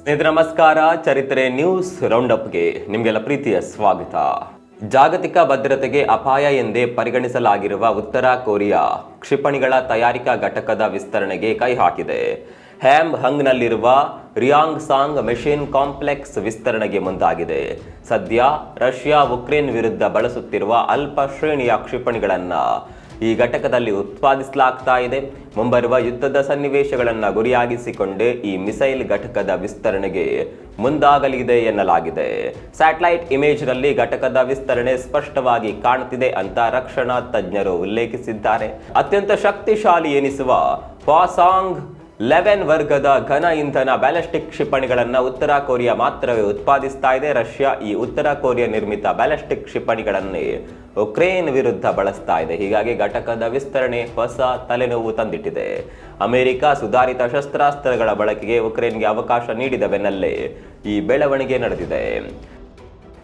ಸ್ನೇಹಿತರೆ, ನಮಸ್ಕಾರ. ಚರಿತ್ರೆ ನ್ಯೂಸ್ ರೌಂಡ್ ಅಪ್ಗೆ ನಿಮಗೆಲ್ಲ ಪ್ರೀತಿಯ ಸ್ವಾಗತ. ಜಾಗತಿಕ ಭದ್ರತೆಗೆ ಅಪಾಯ ಎಂದೇ ಪರಿಗಣಿಸಲಾಗಿರುವ ಉತ್ತರ ಕೊರಿಯಾ ಕ್ಷಿಪಣಿಗಳ ತಯಾರಿಕಾ ಘಟಕದ ವಿಸ್ತರಣೆಗೆ ಕೈ ಹಾಕಿದೆ. ಹ್ಯಾಮ್ ಹಂಗ್ನಲ್ಲಿರುವ ರಿಯಾಂಗ್ ಸಾಂಗ್ ಮೆಷಿನ್ ಕಾಂಪ್ಲೆಕ್ಸ್ ವಿಸ್ತರಣೆಗೆ ಮುಂದಾಗಿದೆ. ಸದ್ಯ ರಷ್ಯಾ ಉಕ್ರೇನ್ ವಿರುದ್ಧ ಬಳಸುತ್ತಿರುವ ಅಲ್ಪ ಶ್ರೇಣಿಯ ಕ್ಷಿಪಣಿಗಳನ್ನು ಈ ಘಟಕದಲ್ಲಿ ಉತ್ಪಾದಿಸಲಾಗ್ತಾ ಇದೆ. ಮುಂಬರುವ ಯುದ್ಧದ ಸನ್ನಿವೇಶಗಳನ್ನು ಗುರಿಯಾಗಿಸಿಕೊಂಡೇ ಈ ಮಿಸೈಲ್ ಘಟಕದ ವಿಸ್ತರಣೆಗೆ ಮುಂದಾಗಲಿದೆ ಎನ್ನಲಾಗಿದೆ. ಸ್ಯಾಟಲೈಟ್ ಇಮೇಜ್ನಲ್ಲಿ ಘಟಕದ ವಿಸ್ತರಣೆ ಸ್ಪಷ್ಟವಾಗಿ ಕಾಣುತ್ತಿದೆ ಅಂತ ರಕ್ಷಣಾ ತಜ್ಞರು ಉಲ್ಲೇಖಿಸಿದ್ದಾರೆ. ಅತ್ಯಂತ ಶಕ್ತಿಶಾಲಿ ಎನಿಸುವ ಪಾಸಾಂಗ್ ಲೆವೆನ್ ವರ್ಗದ ಘನ ಇಂಧನ ಬ್ಯಾಲಿಸ್ಟಿಕ್ ಕ್ಷಿಪಣಿಗಳನ್ನು ಉತ್ತರ ಕೊರಿಯಾ ಮಾತ್ರವೇ ಉತ್ಪಾದಿಸ್ತಾ ಇದೆ. ರಷ್ಯಾ ಈ ಉತ್ತರ ಕೊರಿಯಾ ನಿರ್ಮಿತ ಬ್ಯಾಲಿಸ್ಟಿಕ್ ಕ್ಷಿಪಣಿಗಳನ್ನು ಉಕ್ರೇನ್ ವಿರುದ್ಧ ಬಳಸ್ತಾ ಇದೆ. ಹೀಗಾಗಿ ಘಟಕದ ವಿಸ್ತರಣೆ ಹೊಸ ತಲೆನೋವು ತಂದಿಟ್ಟಿದೆ. ಅಮೆರಿಕ ಸುಧಾರಿತ ಶಸ್ತ್ರಾಸ್ತ್ರಗಳ ಬಳಕೆಗೆ ಉಕ್ರೇನ್ಗೆ ಅವಕಾಶ ನೀಡಿದ ಬೆನ್ನಲ್ಲೇ ಈ ಬೆಳವಣಿಗೆ ನಡೆದಿದೆ.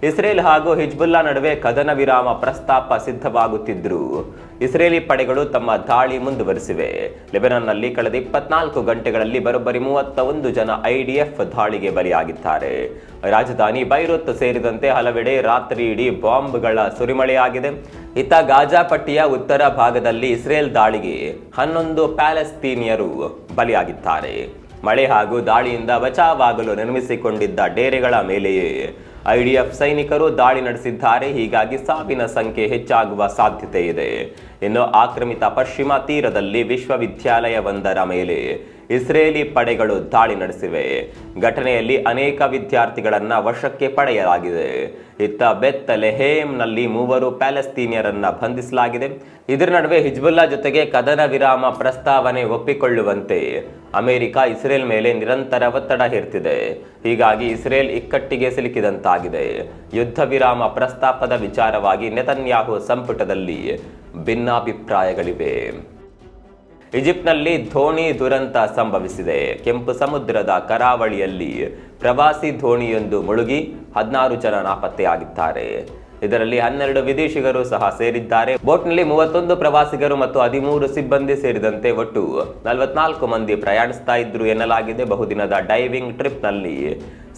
ಇಸ್ರೇಲ್ ಹಾಗೂ ಹಿಜ್ಬುಲ್ಲಾ ನಡುವೆ ಕದನ ವಿರಾಮ ಪ್ರಸ್ತಾಪ ಸಿದ್ಧವಾಗುತ್ತಿದ್ದರು ಇಸ್ರೇಲಿ ಪಡೆಗಳು ತಮ್ಮ ದಾಳಿ ಮುಂದುವರೆಸಿವೆ. ಲೆಬನಾನ್ನಲ್ಲಿ ಕಳೆದ ಇಪ್ಪತ್ನಾಲ್ಕು ಗಂಟೆಗಳಲ್ಲಿ ಬರೋಬ್ಬರಿ ಮೂವತ್ತ ಒಂದು ಜನ ಐಡಿಎಫ್ ದಾಳಿಗೆ ಬಲಿಯಾಗಿದ್ದಾರೆ. ರಾಜಧಾನಿ ಬೈರುತ್ ಸೇರಿದಂತೆ ಹಲವೆಡೆ ರಾತ್ರಿ ಇಡೀ ಬಾಂಬ್ಗಳ ಸುರಿಮಳೆಯಾಗಿದೆ. ಇತ್ತ ಗಾಜಾ ಪಟ್ಟಿಯ ಉತ್ತರ ಭಾಗದಲ್ಲಿ ಇಸ್ರೇಲ್ ದಾಳಿಗೆ ಹನ್ನೊಂದು ಪ್ಯಾಲೆಸ್ತೀನಿಯರು ಬಲಿಯಾಗಿದ್ದಾರೆ. ಮಳೆ ಹಾಗೂ ದಾಳಿಯಿಂದ ಬಚಾವಾಗಲು ನಿರ್ಮಿಸಿಕೊಂಡಿದ್ದ ಡೇರೆಗಳ ಮೇಲೆಯೇ ಐಡಿಎಫ್ ಸೈನಿಕರು ದಾಳಿ ನಡೆಸಿದ್ದಾರೆ. ಹೀಗಾಗಿ ಸಾವಿನ ಸಂಖ್ಯೆ ಹೆಚ್ಚಾಗುವ ಸಾಧ್ಯತೆ ಇದೆ. ಇನ್ನು ಆಕ್ರಮಿತ ಪಶ್ಚಿಮ ತೀರದಲ್ಲಿ ವಿಶ್ವವಿದ್ಯಾಲಯವೊಂದರ ಮೇಲೆ ಇಸ್ರೇಲಿ ಪಡೆಗಳು ದಾಳಿ ನಡೆಸಿವೆ. ಘಟನೆಯಲ್ಲಿ ಅನೇಕ ವಿದ್ಯಾರ್ಥಿಗಳನ್ನ ವಶಕ್ಕೆ ಪಡೆಯಲಾಗಿದೆ. ಇತ್ತ ಬೆತ್ತ ಲೆಹೇಮ್ನಲ್ಲಿ ಮೂವರು ಪ್ಯಾಲೆಸ್ತೀನಿಯರನ್ನ ಬಂಧಿಸಲಾಗಿದೆ. ಇದರ ನಡುವೆ ಹಿಜ್ಬುಲ್ಲಾ ಜೊತೆಗೆ ಕದನ ವಿರಾಮ ಪ್ರಸ್ತಾವನೆ ಒಪ್ಪಿಕೊಳ್ಳುವಂತೆ ಅಮೆರಿಕ ಇಸ್ರೇಲ್ ಮೇಲೆ ನಿರಂತರ ಒತ್ತಡ ಹೇರ್ತಿದೆ. ಹೀಗಾಗಿ ಇಸ್ರೇಲ್ ಇಕ್ಕಟ್ಟಿಗೆ ಸಿಲುಕಿದಂತಾಗಿದೆ. ಯುದ್ಧ ವಿರಾಮ ಪ್ರಸ್ತಾಪದ ವಿಚಾರವಾಗಿ ನೆತನ್ಯಾಹು ಸಂಪುಟದಲ್ಲಿ ಭಿನ್ನಾಭಿಪ್ರಾಯಗಳಿವೆ. ಈಜಿಪ್ಟ್ನಲ್ಲಿ ಧೋಣಿ ದುರಂತ ಸಂಭವಿಸಿದೆ. ಕೆಂಪು ಸಮುದ್ರದ ಕರಾವಳಿಯಲ್ಲಿ ಪ್ರವಾಸಿ ಧೋಣಿಯೊಂದು ಮುಳುಗಿ ಹದಿನಾರು ಜನ ನಾಪತ್ತೆಯಾಗಿದ್ದಾರೆ. ಇದರಲ್ಲಿ ಹನ್ನೆರಡು ವಿದೇಶಿಗರು ಸಹ ಸೇರಿದ್ದಾರೆ. ಬೋಟ್ನಲ್ಲಿ ಮೂವತ್ತೊಂದು ಪ್ರವಾಸಿಗರು ಮತ್ತು ಹದಿಮೂರು ಸಿಬ್ಬಂದಿ ಸೇರಿದಂತೆ ಒಟ್ಟು ನಲವತ್ನಾಲ್ಕು ಮಂದಿ ಪ್ರಯಾಣಿಸ್ತಾ ಇದ್ರು ಎನ್ನಲಾಗಿದೆ. ಬಹುದಿನದ ಡೈವಿಂಗ್ ಟ್ರಿಪ್ನಲ್ಲಿ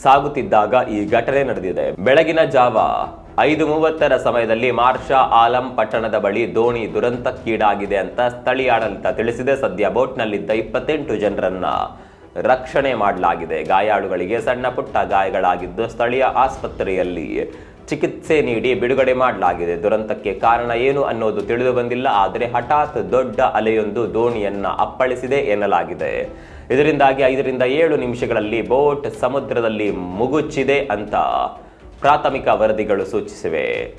ಸಾಗುತ್ತಿದ್ದಾಗ ಈ ಘಟನೆ ನಡೆದಿದೆ. ಬೆಳಗಿನ ಜಾವ ಐದು ಮೂವತ್ತರ ಸಮಯದಲ್ಲಿ ಮಾರ್ಷಾ ಆಲಂ ಪಟ್ಟಣದ ಬಳಿ ದೋಣಿ ದುರಂತಕ್ಕೀಡಾಗಿದೆ ಅಂತ ಸ್ಥಳೀಯ ಆಡಳಿತ ತಿಳಿಸಿದೆ. ಸದ್ಯ ಬೋಟ್ನಲ್ಲಿದ್ದ ಇಪ್ಪತ್ತೆಂಟು ಜನರನ್ನ ರಕ್ಷಣೆ ಮಾಡಲಾಗಿದೆ. ಗಾಯಾಳುಗಳಿಗೆ ಸಣ್ಣ ಪುಟ್ಟ ಗಾಯಗಳಾಗಿದ್ದು ಸ್ಥಳೀಯ ಆಸ್ಪತ್ರೆಯಲ್ಲಿ ಚಿಕಿತ್ಸೆ ನೀಡಿ ಬಿಡುಗಡೆ ಮಾಡಲಾಗಿದೆ. ದುರಂತಕ್ಕೆ ಕಾರಣ ಏನು ಅನ್ನೋದು ತಿಳಿದು ಬಂದಿಲ್ಲ, ಆದರೆ ಹಠಾತ್ ದೊಡ್ಡ ಅಲೆಯೊಂದು ದೋಣಿಯನ್ನ ಅಪ್ಪಳಿಸಿದೆ ಎನ್ನಲಾಗಿದೆ. ಇದರಿಂದಾಗಿ ಐದರಿಂದ ಏಳು ನಿಮಿಷಗಳಲ್ಲಿ ಬೋಟ್ ಸಮುದ್ರದಲ್ಲಿ ಮುಗುಚ್ಚಿದೆ ಅಂತ ಪ್ರಾಥಮಿಕ ವರದಿಗಳು ಸೂಚಿಸಿವೆ.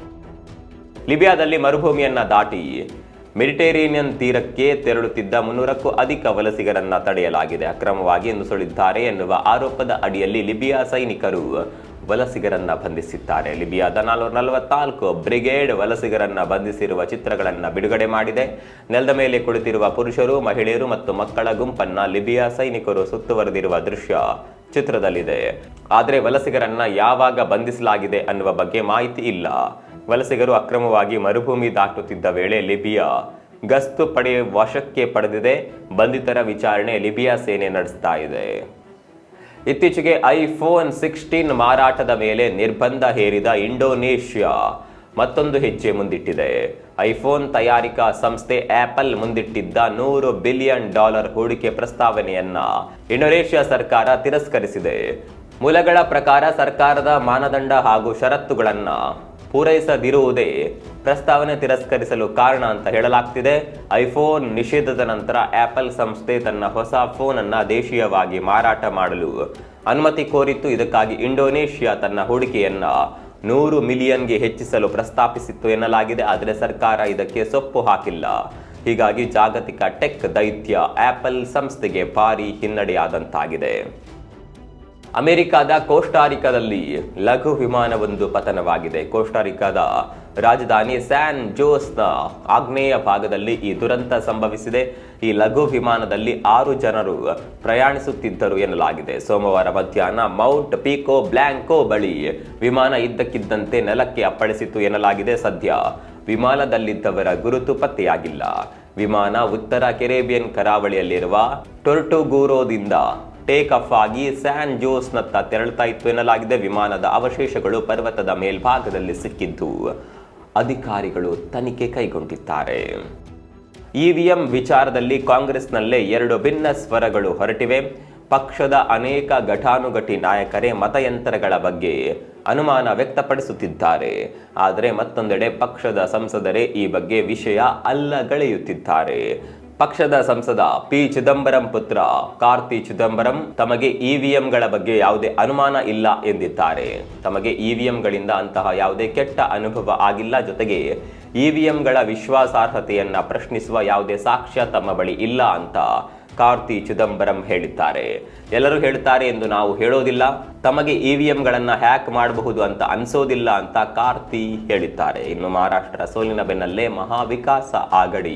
ಲಿಬಿಯಾದಲ್ಲಿ ಮರುಭೂಮಿಯನ್ನ ದಾಟಿ ಮೆಡಿಟೇರೇನಿಯನ್ ತೀರಕ್ಕೆ ತೆರಳುತ್ತಿದ್ದ ಮುನ್ನೂರಕ್ಕೂ ಅಧಿಕ ವಲಸಿಗರನ್ನ ತಡೆಯಲಾಗಿದೆ. ಅಕ್ರಮವಾಗಿ ನುಸುಳಿದ್ದಾರೆ ಎನ್ನುವ ಆರೋಪದ ಅಡಿಯಲ್ಲಿ ಲಿಬಿಯಾ ಸೈನಿಕರು ವಲಸಿಗರನ್ನ ಬಂಧಿಸಿದ್ದಾರೆ. ಲಿಬಿಯಾದ ನಾಲ್ನೂರ ನಲವತ್ನಾಲ್ಕು ಬ್ರಿಗೇಡ್ ವಲಸಿಗರನ್ನ ಬಂಧಿಸಿರುವ ಚಿತ್ರಗಳನ್ನ ಬಿಡುಗಡೆ ಮಾಡಿದೆ. ನೆಲದ ಮೇಲೆ ಕುಳಿತಿರುವ ಪುರುಷರು, ಮಹಿಳೆಯರು ಮತ್ತು ಮಕ್ಕಳ ಗುಂಪನ್ನ ಲಿಬಿಯಾ ಸೈನಿಕರು ಸುತ್ತುವರೆದಿರುವ ದೃಶ್ಯ ಚಿತ್ರದಲ್ಲಿದೆ. ಆದರೆ ವಲಸಿಗರನ್ನ ಯಾವಾಗ ಬಂಧಿಸಲಾಗಿದೆ ಅನ್ನುವ ಬಗ್ಗೆ ಮಾಹಿತಿ ಇಲ್ಲ. ವಲಸಿಗರು ಅಕ್ರಮವಾಗಿ ಮರುಭೂಮಿ ದಾಟುತ್ತಿದ್ದ ವೇಳೆ ಲಿಬಿಯಾ ಗಸ್ತು ಪಡೆ ವಶಕ್ಕೆ ಪಡೆದಿದೆ. ಬಂಧಿತರ ವಿಚಾರಣೆ ಲಿಬಿಯಾ ಸೇನೆ ನಡೆಸ್ತಾ ಇದೆ. ಇತ್ತೀಚೆಗೆ ಐಫೋನ್ ಸಿಕ್ಸ್ಟೀನ್ ಮಾರಾಟದ ಮೇಲೆ ನಿರ್ಬಂಧ ಹೇರಿದ ಇಂಡೋನೇಷ್ಯಾ ಮತ್ತೊಂದು ಹೆಜ್ಜೆ ಮುಂದಿಟ್ಟಿದೆ. ಐಫೋನ್ ತಯಾರಿಕಾ ಸಂಸ್ಥೆ ಆಪಲ್ ಮುಂದಿಟ್ಟಿದ್ದ ನೂರು ಬಿಲಿಯನ್ ಡಾಲರ್ ಹೂಡಿಕೆ ಪ್ರಸ್ತಾವನೆಯನ್ನ ಇಂಡೋನೇಷ್ಯಾ ಸರ್ಕಾರ ತಿರಸ್ಕರಿಸಿದೆ. ಮೂಲಗಳ ಪ್ರಕಾರ ಸರ್ಕಾರದ ಮಾನದಂಡ ಹಾಗೂ ಷರತ್ತುಗಳನ್ನ ಪೂರೈಸದಿರುವುದೇ ಪ್ರಸ್ತಾವನೆ ತಿರಸ್ಕರಿಸಲು ಕಾರಣ ಅಂತ ಹೇಳಲಾಗ್ತಿದೆ. ಐಫೋನ್ ನಿಷೇಧದ ನಂತರ ಆಪಲ್ ಸಂಸ್ಥೆ ತನ್ನ ಹೊಸ ಫೋನ್ ಅನ್ನ ದೇಶೀಯವಾಗಿ ಮಾರಾಟ ಮಾಡಲು ಅನುಮತಿ ಕೋರಿತ್ತು. ಇದಕ್ಕಾಗಿ ಇಂಡೋನೇಷ್ಯಾ ತನ್ನ ಹೂಡಿಕೆಯನ್ನ ನೂರು ಮಿಲಿಯನ್ಗೆ ಹೆಚ್ಚಿಸಲು ಪ್ರಸ್ತಾಪಿಸಿತ್ತು ಎನ್ನಲಾಗಿದೆ, ಆದರೆ ಸರ್ಕಾರ ಇದಕ್ಕೆ ಸೊಪ್ಪು ಹಾಕಿಲ್ಲ. ಹೀಗಾಗಿ ಜಾಗತಿಕ ಟೆಕ್ ದೈತ್ಯ ಆಪಲ್ ಸಂಸ್ಥೆಗೆ ಭಾರಿ ಹಿನ್ನಡೆಯಾದಂತಾಗಿದೆ. ಅಮೆರಿಕದ ಕೋಸ್ಟಾರಿಕಾದಲ್ಲಿ ಲಘು ವಿಮಾನವೊಂದು ಪತನವಾಗಿದೆ. ಕೋಸ್ಟಾರಿಕಾದ ರಾಜಧಾನಿ ಸ್ಯಾನ್ ಜೋಸ್ನ ಆಗ್ನೇಯ ಭಾಗದಲ್ಲಿ ಈ ದುರಂತ ಸಂಭವಿಸಿದೆ. ಈ ಲಘು ವಿಮಾನದಲ್ಲಿ ಆರು ಜನರು ಪ್ರಯಾಣಿಸುತ್ತಿದ್ದರು ಎನ್ನಲಾಗಿದೆ. ಸೋಮವಾರ ಮಧ್ಯಾಹ್ನ ಮೌಂಟ್ ಪೀಕೋ ಬ್ಲ್ಯಾಂಕೋ ಬಳಿ ವಿಮಾನ ಇದ್ದಕ್ಕಿದ್ದಂತೆ ನೆಲಕ್ಕೆ ಅಪ್ಪಳಿಸಿತು ಎನ್ನಲಾಗಿದೆ. ಸದ್ಯ ವಿಮಾನದಲ್ಲಿದ್ದವರ ಗುರುತು ಪತ್ತೆಯಾಗಿಲ್ಲ. ವಿಮಾನ ಉತ್ತರ ಕೆರೇಬಿಯನ್ ಕರಾವಳಿಯಲ್ಲಿರುವ ಟೊರ್ಟುಗೂರೋದಿಂದ ಟೇಕ್ ಆಫ್ ಆಗಿ ಸ್ಯಾನ್ ಜೋಸ್ನತ್ತ ತೆರಳುತ್ತಾ ಇತ್ತು ಎನ್ನಲಾಗಿದೆ. ವಿಮಾನದ ಅವಶೇಷಗಳು ಪರ್ವತದ ಮೇಲ್ಭಾಗದಲ್ಲಿ ಸಿಕ್ಕಿದ್ದು. ಅಧಿಕಾರಿಗಳು ತನಿಖೆ ಕೈಗೊಂಡಿದ್ದಾರೆ. ಇವಿಎಂ ವಿಚಾರದಲ್ಲಿ ಕಾಂಗ್ರೆಸ್ನಲ್ಲೇ ಎರಡು ಭಿನ್ನ ಸ್ವರಗಳು ಹೊರಟಿವೆ. ಪಕ್ಷದ ಅನೇಕ ಘಟಾನುಘಟಿ ನಾಯಕರೇ ಮತಯಂತ್ರಗಳ ಬಗ್ಗೆ ಅನುಮಾನ ವ್ಯಕ್ತಪಡಿಸುತ್ತಿದ್ದಾರೆ. ಆದರೆ ಮತ್ತೊಂದೆಡೆ ಪಕ್ಷದ ಸಂಸದರೇ ಈ ಬಗ್ಗೆ ವಿಷಯ ಅಲ್ಲಗಳೆಯುತ್ತಿದ್ದಾರೆ. ಪಕ್ಷದ ಸಂಸದ ಪಿ ಚಿದಂಬರಂ ಪುತ್ರ ಕಾರ್ತಿ ಚಿದಂಬರಂ ತಮಗೆ ಇವಿಎಂಗಳ ಬಗ್ಗೆ ಯಾವುದೇ ಅನುಮಾನ ಇಲ್ಲ ಎಂದಿದ್ದಾರೆ. ತಮಗೆ ಇವಿಎಂಗಳಿಂದ ಅಂತಹ ಯಾವುದೇ ಕೆಟ್ಟ ಅನುಭವ ಆಗಿಲ್ಲ. ಜೊತೆಗೆ ಇವಿಎಂಗಳ ವಿಶ್ವಾಸಾರ್ಹತೆಯನ್ನ ಪ್ರಶ್ನಿಸುವ ಯಾವುದೇ ಸಾಕ್ಷ್ಯ ತಮ್ಮ ಬಳಿ ಇಲ್ಲ ಅಂತ ಕಾರ್ತಿ ಚಿದಂಬರಂ ಹೇಳಿದ್ದಾರೆ. ಎಲ್ಲರೂ ಹೇಳ್ತಾರೆ ಎಂದು ನಾವು ಹೇಳೋದಿಲ್ಲ. ತಮಗೆ ಇವಿಎಂಗಳನ್ನು ಹ್ಯಾಕ್ ಮಾಡಬಹುದು ಅಂತ ಅನ್ಸೋದಿಲ್ಲ ಅಂತ ಕಾರ್ತಿ ಹೇಳಿದ್ದಾರೆ. ಇನ್ನು ಮಹಾರಾಷ್ಟ್ರ ಸೋಲಿನ ಬೆನ್ನಲ್ಲೇ ಮಹಾವಿಕಾಸ ಆಗಡಿ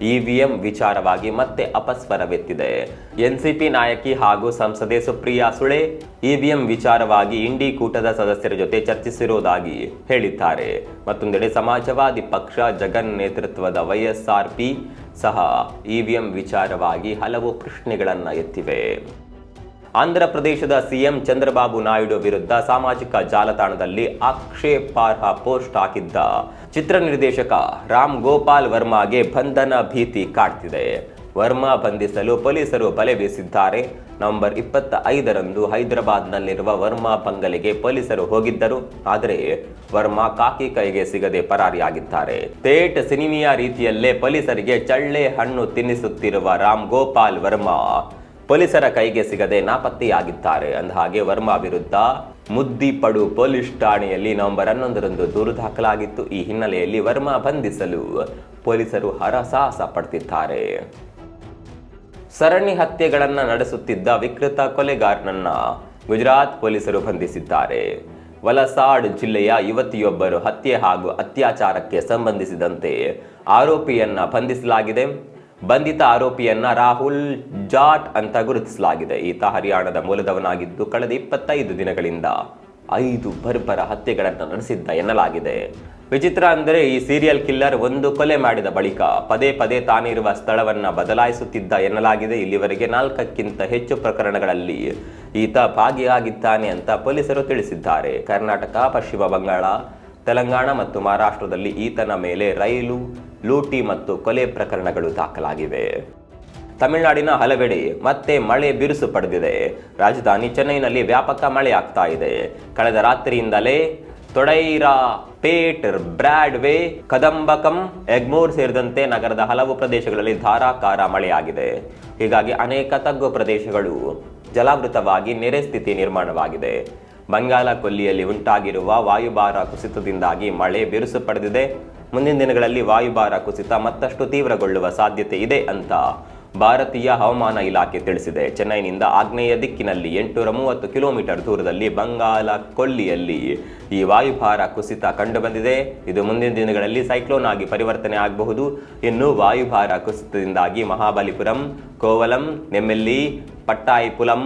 ಇವಿಎಂ ವಿಚಾರವಾಗಿ ಮತ್ತೆ ಅಪಸ್ವರವೆತ್ತಿದೆ. ಎನ್ಸಿಪಿ ನಾಯಕಿ ಹಾಗೂ ಸಂಸದೆ ಸುಪ್ರಿಯಾ ಸುಳೆ ಇವಿಎಂ ವಿಚಾರವಾಗಿ ಇಂಡಿ ಕೂಟದ ಸದಸ್ಯರ ಜೊತೆ ಚರ್ಚಿಸಿರುವುದಾಗಿ ಹೇಳಿದ್ದಾರೆ. ಮತ್ತೊಂದೆಡೆ ಸಮಾಜವಾದಿ ಪಕ್ಷ ಜಗನ್ ನೇತೃತ್ವದ ವೈಎಸ್ಆರ್ಪಿ ಸಹ ಇವಿಎಂ ವಿಚಾರವಾಗಿ ಹಲವು ಪ್ರಶ್ನೆಗಳನ್ನು ಎತ್ತಿವೆ. ಆಂಧ್ರ ಪ್ರದೇಶದ ಸಿಎಂ ಚಂದ್ರಬಾಬು ನಾಯ್ಡು ವಿರುದ್ಧ ಸಾಮಾಜಿಕ ಜಾಲತಾಣದಲ್ಲಿ ಆಕ್ಷೇಪಾರ್ಹ ಪೋಸ್ಟ್ ಹಾಕಿದ್ದ ಚಿತ್ರ ನಿರ್ದೇಶಕ ರಾಮ್ ಗೋಪಾಲ್ ವರ್ಮಾಗೆ ಬಂಧನ ಭೀತಿ ಕಾಡ್ತಿದೆ. ವರ್ಮಾ ಬಂಧಿಸಲು ಪೊಲೀಸರು ಬಲೆ ಬೀಸಿದ್ದಾರೆ. ನವೆಂಬರ್ ಇಪ್ಪತ್ತ ಐದರಂದು ಹೈದರಾಬಾದ್ನಲ್ಲಿರುವ ವರ್ಮಾ ಬಂಗಲೆಗೆ ಪೊಲೀಸರು ಹೋಗಿದ್ದರು. ಆದರೆ ವರ್ಮಾ ಕಾಕಿ ಕೈಗೆ ಸಿಗದೆ ಪರಾರಿಯಾಗಿದ್ದಾರೆ. ತೇಟ್ ಸಿನಿಮಿಯಾ ರೀತಿಯಲ್ಲೇ ಪೊಲೀಸರಿಗೆ ಚಳ್ಳೆ ಹಣ್ಣು ತಿನ್ನಿಸುತ್ತಿರುವ ರಾಮ್ ಗೋಪಾಲ್ ವರ್ಮಾ ಪೊಲೀಸರ ಕೈಗೆ ಸಿಗದೆ ನಾಪತ್ತೆಯಾಗಿದ್ದಾರೆ. ಅಂದಹಾಗೆ, ವರ್ಮಾ ವಿರುದ್ಧ ಮುದ್ದಿಪಡು ಪೊಲೀಸ್ ಠಾಣೆಯಲ್ಲಿ ನವೆಂಬರ್ ಹನ್ನೊಂದರಂದು ದೂರು ದಾಖಲಾಗಿತ್ತು. ಈ ಹಿನ್ನೆಲೆಯಲ್ಲಿ ವರ್ಮಾ ಬಂಧಿಸಲು ಪೊಲೀಸರು ಹರಸಾಹಸ ಪಡ್ತಿದ್ದಾರೆ. ಸರಣಿ ಹತ್ಯೆಗಳನ್ನು ನಡೆಸುತ್ತಿದ್ದ ವಿಕೃತ ಕೊಲೆಗಾರನನ್ನ ಗುಜರಾತ್ ಪೊಲೀಸರು ಬಂಧಿಸಿದ್ದಾರೆ. ವಲಸಾಡ್ ಜಿಲ್ಲೆಯ ಯುವತಿಯೊಬ್ಬರು ಹತ್ಯೆ ಹಾಗೂ ಅತ್ಯಾಚಾರಕ್ಕೆ ಸಂಬಂಧಿಸಿದಂತೆ ಆರೋಪಿಯನ್ನ ಬಂಧಿಸಲಾಗಿದೆ. ಬಂಧಿತ ಆರೋಪಿಯನ್ನ ರಾಹುಲ್ ಜಾಟ್ ಅಂತ ಗುರುತಿಸಲಾಗಿದೆ. ಈತ ಹರಿಯಾಣದ ಮೂಲದವನಾಗಿದ್ದು ಕಳೆದ ಇಪ್ಪತ್ತೈದು ದಿನಗಳಿಂದ ಐದು ಬರ್ಬರ ಹತ್ಯೆಗಳನ್ನು ನಡೆಸಿದ್ದ ಎನ್ನಲಾಗಿದೆ. ವಿಚಿತ್ರ ಅಂದರೆ ಈ ಸೀರಿಯಲ್ ಕಿಲ್ಲರ್ ಒಂದು ಕೊಲೆ ಮಾಡಿದ ಬಳಿಕ ಪದೇ ಪದೇ ತಾನಿರುವ ಸ್ಥಳವನ್ನ ಬದಲಾಯಿಸುತ್ತಿದ್ದ ಎನ್ನಲಾಗಿದೆ. ಇಲ್ಲಿವರೆಗೆ ನಾಲ್ಕಕ್ಕಿಂತ ಹೆಚ್ಚು ಪ್ರಕರಣಗಳಲ್ಲಿ ಈತ ಭಾಗಿಯಾಗಿದ್ದಾನೆ ಅಂತ ಪೊಲೀಸರು ತಿಳಿಸಿದ್ದಾರೆ. ಕರ್ನಾಟಕ, ಪಶ್ಚಿಮ ಬಂಗಾಳ ತೆಲಂಗಾಣ ಮತ್ತು ಮಹಾರಾಷ್ಟ್ರದಲ್ಲಿ ಈತನ ಮೇಲೆ ರೈಲು, ಲೂಟಿ ಮತ್ತು ಕೊಲೆ ಪ್ರಕರಣಗಳು ದಾಖಲಾಗಿವೆ. ತಮಿಳುನಾಡಿನ ಹಲವೆಡೆ ಮತ್ತೆ ಮಳೆ ಬಿರುಸು ಪಡೆದಿದೆ. ರಾಜಧಾನಿ ಚೆನ್ನೈನಲ್ಲಿ ವ್ಯಾಪಕ ಮಳೆ ಆಗ್ತಾ ಇದೆ. ಕಳೆದ ರಾತ್ರಿಯಿಂದಲೇ ತೊಡೈರಾ ಪೇಟ್ ಬ್ರಾಡ್ವೇ, ಕದಂಬಕಂ, ಎಗ್ಮೋರ್ ಸೇರಿದಂತೆ ನಗರದ ಹಲವು ಪ್ರದೇಶಗಳಲ್ಲಿ ಧಾರಾಕಾರ ಮಳೆಯಾಗಿದೆ ಹೀಗಾಗಿ ಅನೇಕ ತಗ್ಗು ಪ್ರದೇಶಗಳು ಜಲಾವೃತವಾಗಿ ನೆರೆ ಸ್ಥಿತಿ ನಿರ್ಮಾಣವಾಗಿದೆ. ಬಂಗಾಳ ಕೊಲ್ಲಿಯಲ್ಲಿ ಉಂಟಾಗಿರುವ ವಾಯುಭಾರ ಕುಸಿತದಿಂದಾಗಿ ಮಳೆ ಬಿರುಸು ಪಡೆದಿದೆ. ಮುಂದಿನ ದಿನಗಳಲ್ಲಿ ವಾಯುಭಾರ ಕುಸಿತ ಮತ್ತಷ್ಟು ತೀವ್ರಗೊಳ್ಳುವ ಸಾಧ್ಯತೆ ಇದೆ ಅಂತ ಭಾರತೀಯ ಹವಾಮಾನ ಇಲಾಖೆ ತಿಳಿಸಿದೆ. ಚೆನ್ನೈನಿಂದ ಆಗ್ನೇಯ ದಿಕ್ಕಿನಲ್ಲಿ ಎಂಟುನೂರ ಮೂವತ್ತು ಕಿಲೋಮೀಟರ್ ದೂರದಲ್ಲಿ ಬಂಗಾಲ ಕೊಲ್ಲಿಯಲ್ಲಿ ಈ ವಾಯುಭಾರ ಕುಸಿತ ಕಂಡುಬಂದಿದೆ. ಇದು ಮುಂದಿನ ದಿನಗಳಲ್ಲಿ ಸೈಕ್ಲೋನ್ ಆಗಿ ಪರಿವರ್ತನೆ ಆಗಬಹುದು. ಇನ್ನು ವಾಯುಭಾರ ಕುಸಿತದಿಂದಾಗಿ ಮಹಾಬಲಿಪುರಂ, ಕೋವಲಂ, ನೆಮ್ಮೆಲ್ಲಿ, ಪಟ್ಟಾಯಿಪುಲಂ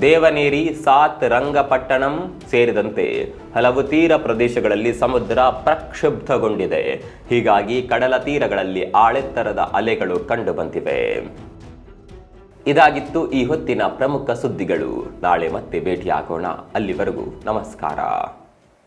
ದೇವನೇರಿ ಸಾತ್ ರಂಗಪಟ್ಟಣಂ ಸೇರಿದಂತೆ ಹಲವು ತೀರ ಪ್ರದೇಶಗಳಲ್ಲಿ ಸಮುದ್ರ ಪ್ರಕ್ಷುಬ್ಧಗೊಂಡಿದೆ. ಹೀಗಾಗಿ ಕಡಲ ತೀರಗಳಲ್ಲಿ ಆಳೆತ್ತರದ ಅಲೆಗಳು ಕಂಡುಬಂದಿವೆ ಇದಾಗಿತ್ತು ಈ ಹೊತ್ತಿನ ಪ್ರಮುಖ ಸುದ್ದಿಗಳು. ನಾಳೆ ಮತ್ತೆ ಭೇಟಿಯಾಗೋಣ. ಅಲ್ಲಿವರೆಗೂ ನಮಸ್ಕಾರ.